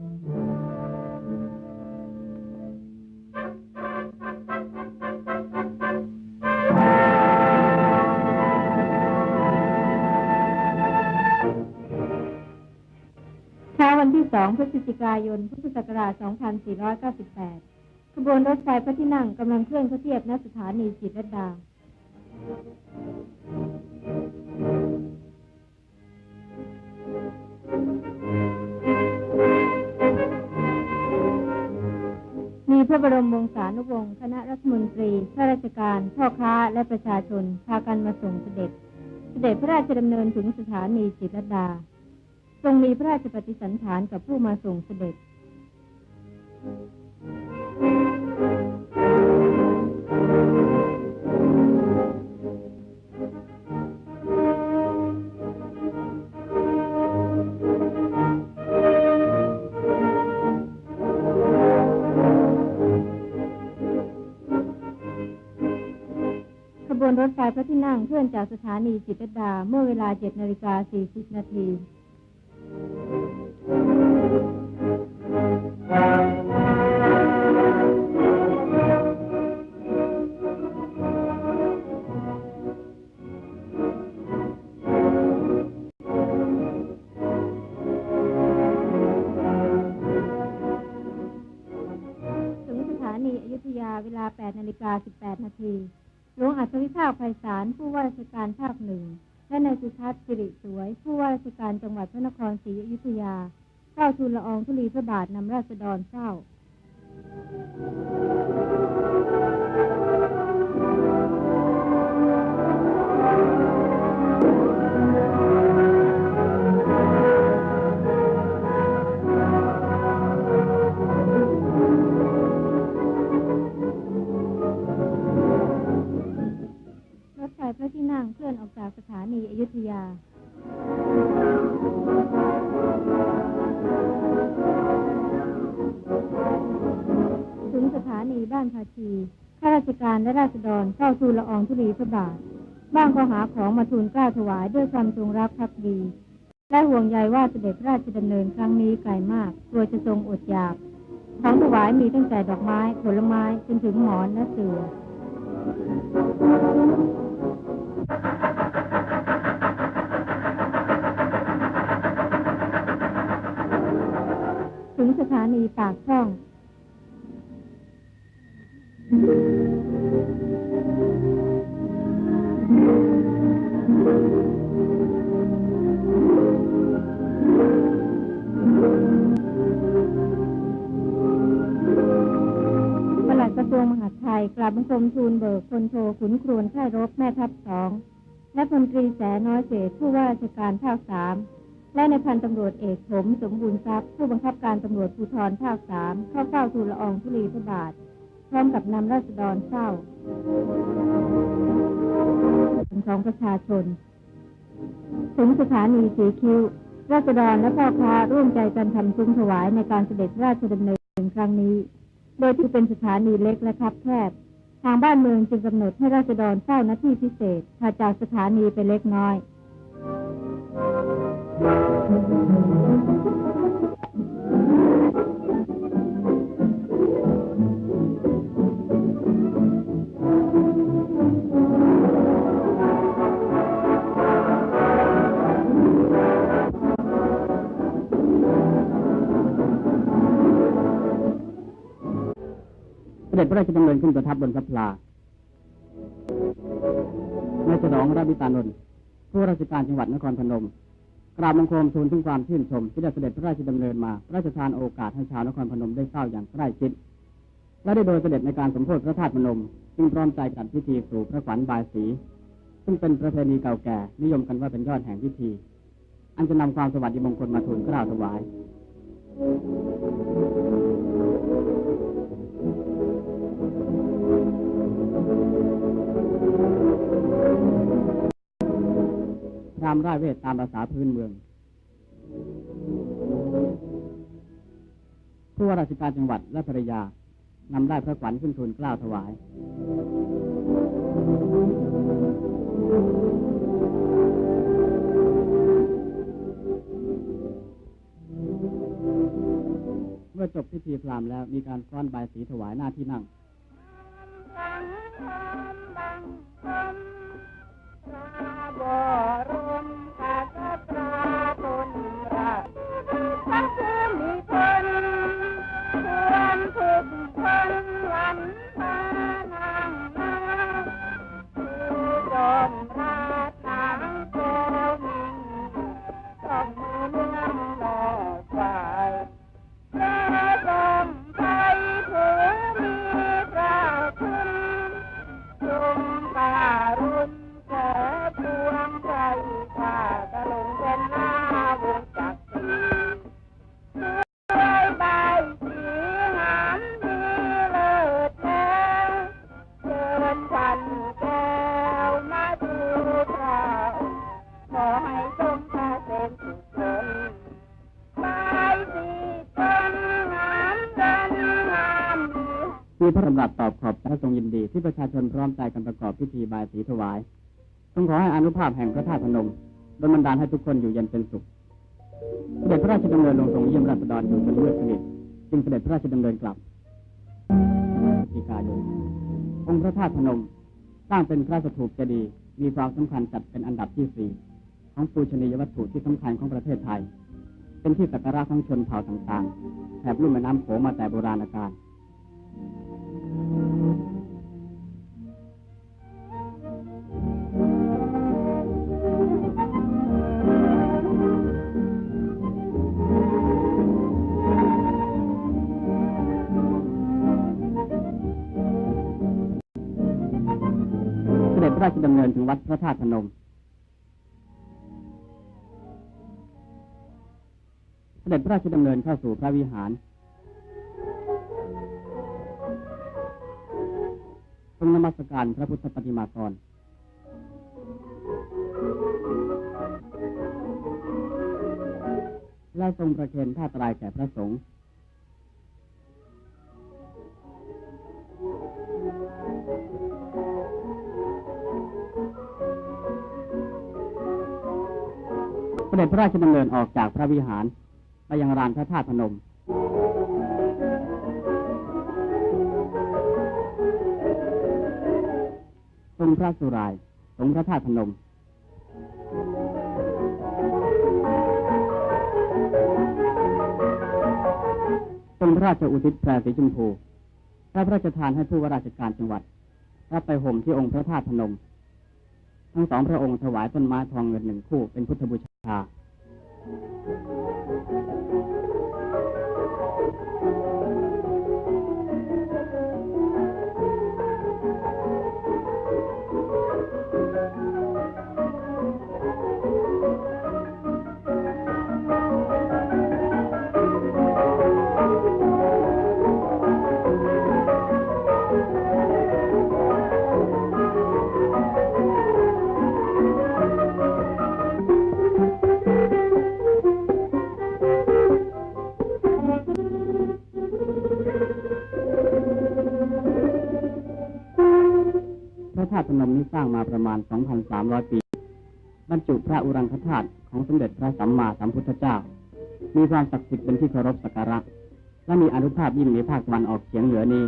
เช้าวันที่ 2 พฤศจิกายน พุทธศักราช 2498 ขบวนรถไฟพระที่นั่งกำลังเคลื่อนเข้าเทียบณสถานีจิตรดา มีพระบรมวงศานุวงศ์คณะรัฐมนตรีข้าราชการ พ่อค้าและประชาชนพากันมาส่งเสด็จ เสด็จพระราชดำเนินถึงสถานีจิตรดา ทรงมีพระราชปฏิสันถานกับผู้มาส่งเสด็จ บวนรถไฟพระที่นั่งเคลื่อนจากสถานีจิตรดา เมื่อเวลา7นาฬิกา40นาทีถึงสถานีอยุธยาเวลา8นาฬิกา18นาที ลวงอัศวิภาคไพศาลผู้ว่าราชการภาคหนึ่งและนายสุทัศน์สิริสวย ผู้ว่าราชการจังหวัดพระนครศรีอยุธยาเข้าทูลละอองธุลีพระบาทนำราษฎรเศร้าาชี ข้าราชการและราษฎรเข้าทูลละอองธุลีพระบาท บ้างก็หาของมาทูลกล้าถวายด้วยความจงรักภักดี และห่วงใยว่าเสด็จพระราชดำเนินครั้งนี้ไกลมากกลัวจะทรงอดอยาก ของถวายมีตั้งแต่ดอกไม้ผลไม้จนถึงหมอนและเสื่อถึงสถานีปากช่อง ปลัดกระทรวงมหาดไทยกราบบังคมทูลเบิกพลโทขุนครวนค่ายรบแม่ทัพสองและพลตรีแสน้อยเศษผู้ว่าราชการภาคสามและในพันตำรวจเอกผมสมบูรณ์ทรัพย์ผู้บังคับการตำรวจภูธรภาคสามเข้าเฝ้าทูลละอองธุลีพระบาท พร้อมกับนำราษฎรเฝ้าของประชาชน ถึงสถานีสีคิ้ว ราษฎรและพ่อค้าร่วมใจกันทำซุ้มถวายในการเสด็จราชดำเนินครั้งนี้ โดยที่เป็นสถานีเล็กและคับแคบ ทางบ้านเมืองจึงกำหนดให้ราษฎรเฝ้าหน้าที่พิเศษถัดจากสถานีไปเล็กน้อย เสด็จพระราชดำเนินขึ้นประทับบนพระพลาในฉลองราบิตานนท์ผู้ราชการจังหวัดนครพนม กราบบังคมทูลถึงความชื่นชม ที่ได้เสด็จพระราชดำเนินมาพระราชทานโอกาสให้ชาวนครพนมได้เฝ้าอย่างใกล้ชิด และได้โดยเสด็จในการสมโภชพระธาตุพนมจึงพร้อมใจกันพิธีสู่พระขวัญบายสี ซึ่งเป็นประเพณีเก่าแก่นิยมกันว่าเป็นยอดแห่งพิธี อันจะนำความสวัสดิมงคลมาทูลกล้าถวาย รามร่ายเวทตามภาษาพื้นเมือง ผู้ว่าราชการจังหวัดและภรรยานำได้พระขวัญขึ้นทูลกล้าวถวาย เมื่อจบพิธีพราหมณ์แล้วมีการฟ้อนใบสีถวายหน้าที่นั่ง i'm Bye. พระดำรัสตอบขอบพระทรงยินดีที่ประชาชนพร้อมใจกันประกอบพิธีบายสีถวายต้องขอให้อานุภาพแห่งพระธาตุพนมดลบันดาลให้ทุกคนอยู่เย็นเป็นสุข เสด็จพระราชดำเนินลงทรงเยี่ยมราษฎรอยู่จนมืดสนิทจึงเสด็จพระราชดำเนินกลับพฤศจิกายนองค์พระธาตุพนมสร้างเป็นพระสถูปเจดีย์มีความสำคัญจัดเป็นอันดับที่สี่ของปูชนียวัตถุที่สำคัญของประเทศไทย เป็นที่สักการะของชนเผ่าต่างๆแถบลุ่มแม่น้ำโขงมาแต่โบราณกาล วัดพระธาตุพนมเสด็จพระราชดำเนินเข้าสู่พระวิหาร ทรงนมัสการพระพุทธปฏิมากร และทรงประเคนผ้าตรายแก่พระสงฆ์ เสด็จพระราชดำเนินออกจากพระวิหารไปยังลานพระธาตุพนม ทรงพระสุรายทรงพระธาตุพนม ทรงพระราชอุทิศแพรสีชมพูพระพระราชทานให้ผู้ว่าราชการจังหวัด รับไปห่มที่องค์พระธาตุพนม ทั้งสองพระองค์ถวายต้นไม้ทองเงินหนึ่งคู่เป็นพุทธบูชา พาตุพนมนี้สร้างมาประมาณ 2,300 ปี บรรจุพระอุรังคธาตุของสมเด็จพระสัมมาสัมพุทธเจ้า มีความศักดิ์สิทธิ์เป็นที่เคารพสักการะ และมีอนุภาพยิ่งในภาคตะวันออกเฉียงเหนือนี้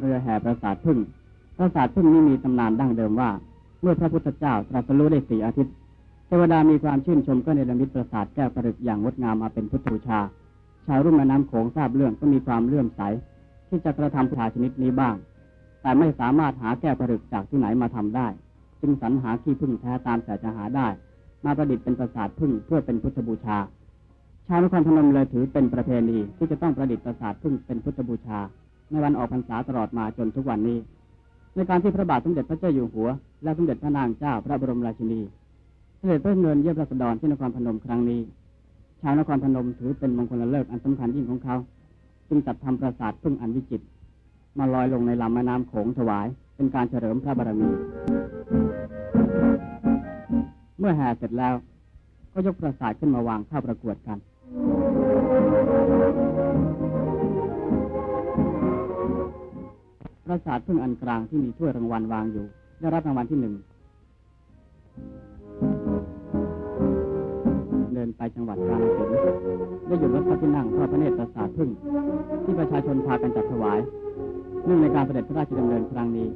เรือแห่ปราสาทพึ่งปราสาทพึ่งนี้มีตำนานดั้งเดิมว่า เมื่อพระพุทธเจ้าตรัสรู้ได้สี่อาทิตย์เทวดามีความชื่นชมก็เนรมิตปราสาทแก้วประดึกอย่างงดงามมาเป็นพุทธบูชา ชาวรุ่มแม่น้ำโขงทราบเรื่องก็มีความเลื่อมใส ที่จะกระทำพุทธาชนิดนี้บ้าง แต่ไม่สามารถหาแก้วประดึกจากที่ไหนมาทำได้ จึงสรรหาขี้พึ่งแท้ตามแต่จะหาได้ มาประดิษฐ์เป็นปราสาทพึ่งเพื่อเป็นพุทธบูชา ชาวนครพนมเลยถือเป็นประเพณีที่จะต้องประดิษฐ์ปราสาทพึ่งเป็นพุทธบูชา ในวันออกพรรษาตลอดมาจนทุกวันนี้ ในการที่พระบาทสมเด็จพระเจ้าอยู่หัว และสมเด็จพระนางเจ้าพระบรมราชินีเสด็จพระดำเนินเยี่ยมราษฎรที่นครพนมครั้งนี้ ชาวนครพนมถือเป็นมงคลเลิกอันสำคัญยิ่งของเขาจึงจัดทำปราสาทพึ่งอันวิจิตรมาลอยลงในลำแม่น้ำโขงถวาย เป็นการเฉลิมพระบารมี เมื่อแห่เสร็จแล้วก็ยกปราสาทขึ้นมาวางเข้าประกวดกัน ราสาทพึ่งอันกลางที่มีถ้วยรางวัลวางอยู่ ได้รับรางวัลที่หนึ่ง เดินไปจังหวัดกาฬสินธุ์ได้หยุดรถพระที่นั่งทอดพระเนตรปราสาทพึ่ง ที่ประชาชนพากันจัดถวายเนื่องในการเสด็จพระราชดำเนินครั้งนี้